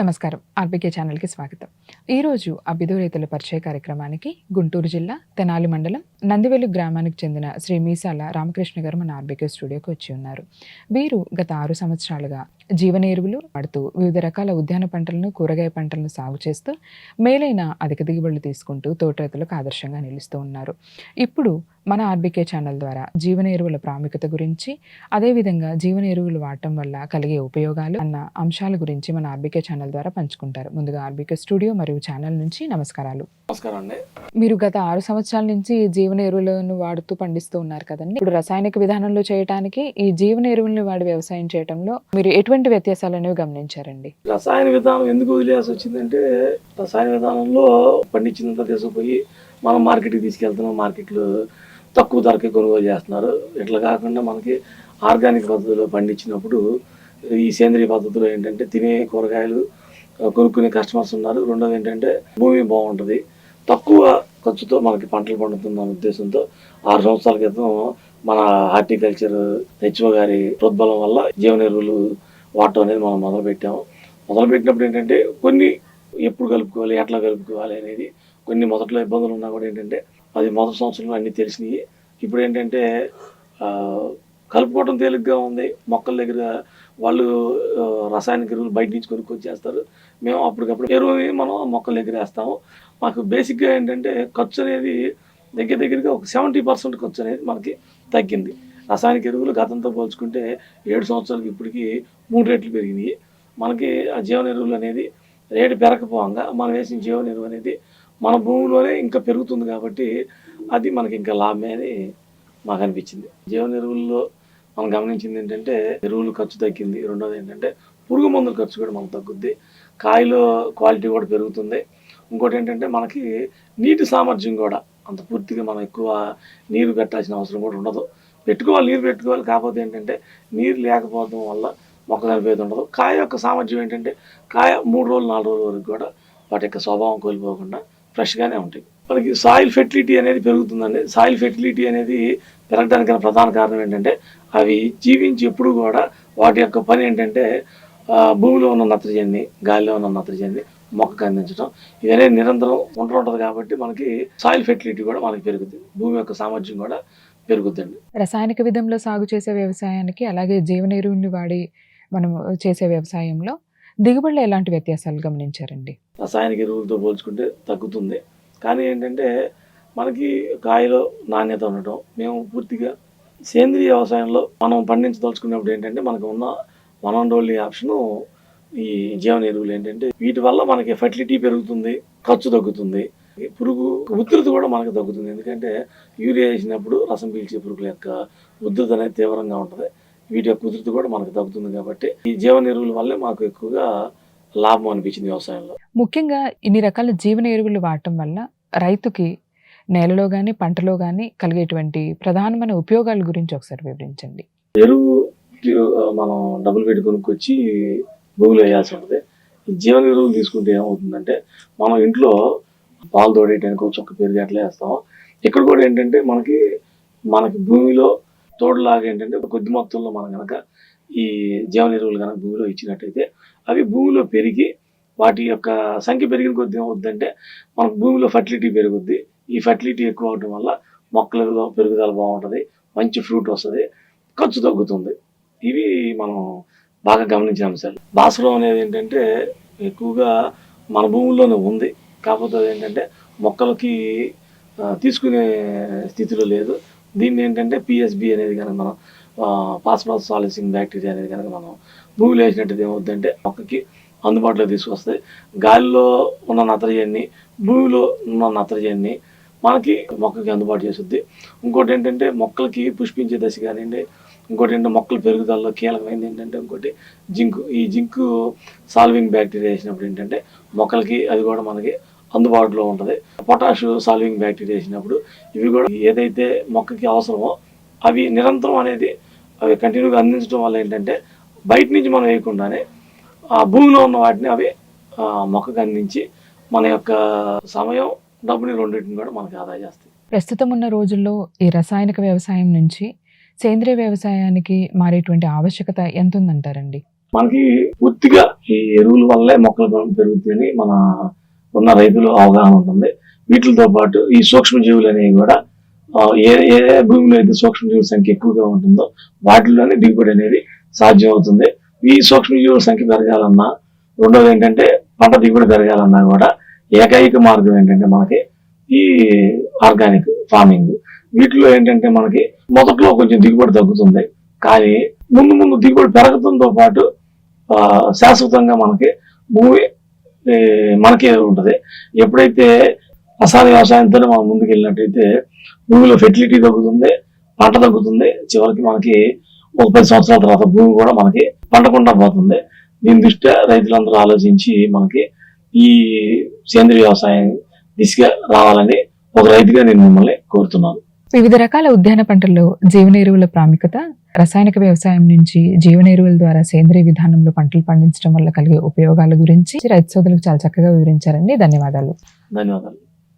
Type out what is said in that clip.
నమస్కారం. ఆర్బీకే ఛానల్కి స్వాగతం. ఈరోజు అభిదో రైతుల పరిచయ కార్యక్రమానికి గుంటూరు జిల్లా తెనాలి మండలం నందివెలు గ్రామానికి చెందిన శ్రీ మీసాల రామకృష్ణ గారు మన ఆర్బీకే స్టూడియోకి వచ్చి ఉన్నారు. వీరు గత ఆరు సంవత్సరాలుగా జీవన ఎరువులు వాడుతూ వివిధ రకాల ఉద్యాన పంటలను కూరగాయ పంటలను సాగు చేస్తూ మేలైన అధిక దిగుబడులు తీసుకుంటూ తోట రైతులకు ఆదర్శంగా నిలుస్తూ ఉన్నారు. ఇప్పుడు మన ఆర్బీకే ఛానల్ ద్వారా జీవన ఎరువుల ప్రాముఖ్యత గురించి అదేవిధంగా జీవన ఎరువులు వాడటం వల్ల కలిగే ఉపయోగాలు అన్న అంశాల గురించి మన ఆర్బీకే ఛానల్ ద్వారా పంచుకుంటారు. ముందుగా ఆర్బీకే స్టూడియో మరియు ఛానల్ నుంచి నమస్కారాలు. నమస్కారం అండి. మీరు గత ఆరు సంవత్సరాల నుంచి జీవన ఎరువులను వాడుతూ పండిస్తూ ఉన్నారు కదండి. ఇప్పుడు రసాయనిక విధానంలో చేయడానికి ఈ జీవన ఎరువులను వాడి వ్యవసాయం చేయడంలో మీరు ఎటువంటి వ్యత్యాసాలు అనేవి గమనించారండి. రసాయన విధానం ఎందుకు వదిలేయాల్సి వచ్చిందంటే రసాయన విధానంలో పండించినంత తీసుకుపోయి మనం మార్కెట్కి తీసుకెళ్తున్నాం మార్కెట్లో తక్కువ ధరకే కొనుగోలు చేస్తున్నారు. ఇట్లా కాకుండా మనకి ఆర్గానిక్ పద్ధతిలో పండించినప్పుడు ఈ సేంద్రియ పద్ధతిలో ఏంటంటే తినే కూరగాయలు కొనుక్కునే కస్టమర్స్ ఉన్నారు. రెండోది ఏంటంటే భూమి బాగుంటుంది. తక్కువ ఖర్చుతో మనకి పంటలు పండుతున్న ఉద్దేశంతో ఆరు సంవత్సరాల క్రితం మన హార్టికల్చర్ హెచ్ఓ గారి ప్రోద్బలం వల్ల జీవన ఎరువులు వాడటం అనేది మనం మొదలుపెట్టాము మొదలుపెట్టినప్పుడు ఏంటంటే కొన్ని ఎప్పుడు కలుపుకోవాలి ఎట్లా కలుపుకోవాలి అనేది కొన్ని మొదట్లో ఇబ్బందులు ఉన్నా కూడా ఏంటంటే అది మొదటి సంవత్సరంలో అన్నీ తెలిసినాయి. ఇప్పుడు ఏంటంటే కలుపుకోవటం కలుపుకోవడం తేలిగ్గా ఉంది. మొక్కల దగ్గర వాళ్ళు రసాయనిక ఎరువులు బయట నుంచి కొనుక్కొని చేస్తారు మేము అప్పటికప్పుడు ఎరువుని మనం మొక్కల దగ్గర వేస్తాము. మాకు బేసిక్గా ఏంటంటే ఖర్చు అనేది దగ్గర దగ్గరగా ఒక సెవెంటీ పర్సెంట్ ఖర్చు అనేది మనకి తగ్గింది. రసాయనిక ఎరువులు గతంతో పోల్చుకుంటే ఏడు సంవత్సరాలకి ఇప్పటికి మూడు రెట్లు పెరిగినాయి. మనకి ఆ జీవన ఎరువులు అనేది రేటు పెరగకపోగా మనం వేసిన జీవన ఎరువు అనేది మన భూమిలోనే ఇంకా పెరుగుతుంది కాబట్టి అది మనకి ఇంకా లాభమే అని మాకు అనిపించింది. జీవన ఎరువుల్లో మనం గమనించింది ఏంటంటే ఎరువులు ఖర్చు తగ్గింది. రెండోది ఏంటంటే పురుగు మందుల ఖర్చు కూడా మనకు తగ్గుద్ది. కాయలో క్వాలిటీ కూడా పెరుగుతుంది. ఇంకోటి ఏంటంటే మనకి నీటి సామర్థ్యం కూడా అంత పూర్తిగా మనం ఎక్కువ నీరు పెట్టాల్సిన అవసరం కూడా ఉండదు. పెట్టుకోవాలి నీరు పెట్టుకోవాలి. కాకపోతే ఏంటంటే నీరు లేకపోవడం వల్ల మొక్క చనిపోయేది ఉండదు. కాయ యొక్క సామర్థ్యం ఏంటంటే కాయ మూడు రోజులు నాలుగు రోజుల వరకు కూడా వాటి యొక్క స్వభావం కోల్పోకుండా ఫ్రెష్గానే ఉంటాయి. మనకి సాయిల్ ఫెర్టిలిటీ అనేది పెరుగుతుందండి. సాయిల్ ఫెర్టిలిటీ అనేది పెరగడానికి ప్రధాన కారణం ఏంటంటే అవి జీవించి ఎప్పుడు కూడా వాటి యొక్క పని ఏంటంటే భూమిలో ఉన్న నత్రజన్ని గాలిలో ఉన్న నత్రజన్ని మొక్కకు అందించడం. ఇవన్నీ నిరంతరం ఉంటూ ఉంటుంది కాబట్టి మనకి సాయిల్ ఫెర్టిలిటీ కూడా మనకి పెరుగుతుంది. భూమి యొక్క సామర్థ్యం కూడా పెరుగుద్దండి. రసాయనిక విధంలో సాగు చేసే వ్యవసాయానికి అలాగే జీవన ఎరువుల్ని వాడి మనం చేసే వ్యవసాయంలో దిగుబడిలో ఎలాంటి వ్యత్యాసాలు గమనించారండి? రసాయనిక ఎరువులతో పోల్చుకుంటే తగ్గుతుంది. కానీ ఏంటంటే మనకి కాయలో నాణ్యత ఉండటం మేము పూర్తిగా సేంద్రియ వ్యవసాయంలో మనం పండించదలుచుకున్నప్పుడు ఏంటంటే మనకు ఉన్న వన్ అండ్ ఓన్లీ ఆప్షను ఈ జీవన ఎరువులు ఏంటంటే వీటి వల్ల మనకి ఫెర్టిలిటీ పెరుగుతుంది ఖర్చు తగ్గుతుంది. ఈ పురుగు ఉధృతి కూడా మనకు తగ్గుతుంది. ఎందుకంటే యూరియా వేసినప్పుడు రసం పీల్చే పురుగుల యొక్క ఉధృతి అనేది తీవ్రంగా ఉంటుంది. వీటి యొక్క ఉధృతి కూడా మనకు తగ్గుతుంది కాబట్టి ఈ జీవన ఎరువుల వల్లే మాకు ఎక్కువగా లాభం అనిపించింది వ్యవసాయంలో. ముఖ్యంగా ఇన్ని రకాల జీవన ఎరువులు వాడటం వల్ల రైతుకి నేలలో కానీ పంటలో కానీ కలిగేటువంటి ప్రధానమైన ఉపయోగాల గురించి ఒకసారి వివరించండి. ఎరువు మనం డబ్బులు పెట్టి కొనుక్కొచ్చి భూమిలో వేయాల్సి ఉంటుంది. జీవన ఎరువులు తీసుకుంటే ఏమవుతుందంటే మనం ఇంట్లో పాలు తోడేయడానికి ఒక చొక్క పెరిగి అట్లా వేస్తాం. ఇక్కడ కూడా ఏంటంటే మనకి మనకి భూమిలో తోడులాగా ఏంటంటే కొద్ది మొత్తంలో మనం కనుక ఈ జీవన ఎరువులు కనుక భూమిలో ఇచ్చినట్టయితే అవి భూమిలో పెరిగి వాటి యొక్క సంఖ్య పెరిగిన కొద్ది ఏమవుద్దంటే మనకు భూమిలో ఫర్టిలిటీ పెరుగుద్ది. ఈ ఫర్టిలిటీ ఎక్కువ అవడం వల్ల మొక్కలలో పెరుగుదల బాగుంటుంది మంచి ఫ్రూట్ వస్తుంది ఖర్చు తగ్గుతుంది. ఇవి మనం బాగా గమనించిన అంశాలు బాసరం అనేది ఏంటంటే ఎక్కువగా మన భూముల్లోనే ఉంది. కాకపోతే ఏంటంటే మొక్కలకి తీసుకునే స్థితిలో లేదు. దీన్ని ఏంటంటే పిఎస్బి అనేది కనుక మనం పాస్పరస్ సాలిసింగ్ బ్యాక్టీరియా అనేది కనుక మనం భూమిలో వేసినట్టు ఏమవుద్దంటే మొక్కకి అందుబాటులో తీసుకొస్తాయి. గాలిలో ఉన్న నత్రజన్ని భూమిలో ఉన్న నత్రజన్ని మనకి మొక్కకి అందుబాటు చేస్తుంది. ఇంకోటి ఏంటంటే మొక్కలకి పుష్పించే దశ కానివ్వండి ఇంకోటి ఏంటంటే మొక్కల పెరుగుదలలో కీలకమైనది ఏంటంటే ఇంకోటి జింక్. ఈ జింక్ సాల్వింగ్ బ్యాక్టీరియా వేసినప్పుడు ఏంటంటే మొక్కలకి అది కూడా మనకి అందుబాటులో ఉంటుంది. పొటాష్ సాల్వింగ్ బ్యాక్టీరియా వేసినప్పుడు ఇవి కూడా ఏదైతే మొక్కకి అవసరమో అవి నిరంతరం అనేది అవి కంటిన్యూగా అందించడం వల్ల ఏంటంటే బయట నుంచి మనం వేయకుండానే ఆ భూమిలో ఉన్న వాటిని అవి మొక్కకు అందించి మన యొక్క సమయం డబ్బుని రెండింటిని కూడా మనకి ఆదా చేస్తాయి. ప్రస్తుతం ఉన్న రోజుల్లో ఈ రసాయనిక వ్యవసాయం నుంచి సేంద్రియ వ్యవసాయానికి మారేటువంటి ఆవశ్యకత ఎంత ఉందంటారండి మనకి పూర్తిగా ఈ ఎరువుల వల్లే మొక్కలు పెరుగుతాయని మన ఉన్న రైతులు అవగాహన ఉంటుంది. వీటితో పాటు ఈ సూక్ష్మజీవులు అనేవి కూడా ఏ ఏ భూమిలో అయితే సూక్ష్మజీవుల సంఖ్య ఎక్కువగా ఉంటుందో వాటిలోనే దిగుబడి అనేది సాధ్యం అవుతుంది ఈ సూక్ష్మజీవుల సంఖ్య పెరగాలన్నా రెండోది ఏంటంటే పంట దిగుబడి పెరగాలన్నా కూడా ఏకైక మార్గం ఏంటంటే మనకి ఈ ఆర్గానిక్ ఫార్మింగ్. వీటిలో ఏంటంటే మనకి మొదట్లో కొంచెం దిగుబడి తగ్గుతుంది. కానీ ముందు ముందు దిగుబడి పెరగడంతో పాటు శాశ్వతంగా మనకి భూమి మనకే ఉంటుంది. ఎప్పుడైతే రసాయన వ్యవసాయంతో మనం ముందుకు వెళ్ళినట్టయితే భూమిలో ఫెర్టిలిటీ తగ్గుతుంది పంట తగ్గుతుంది చివరికి మనకి ఒక పది సంవత్సరాల తర్వాత భూమి కూడా మనకి పంటకుండా పోతుంది. దీని దృష్ట్యా రైతులందరూ ఆలోచించి మనకి ఈ సేంద్రియ వ్యవసాయం దిశగా రావాలని ఒక రైతుగా నేను మిమ్మల్ని కోరుతున్నాను. వివిధ రకాల ఉద్యాన పంటల్లో జీవన ఎరువుల ప్రాముఖ్యత రసాయనిక వ్యవసాయం నుంచి జీవన ఎరువుల ద్వారా సేంద్రియ విధానంలో పంటలు పండించడం వల్ల కలిగే ఉపయోగాల గురించి రైతు సోదరులకు చాలా చక్కగా వివరించారండి. ధన్యవాదాలు. ధన్యవాదాలు.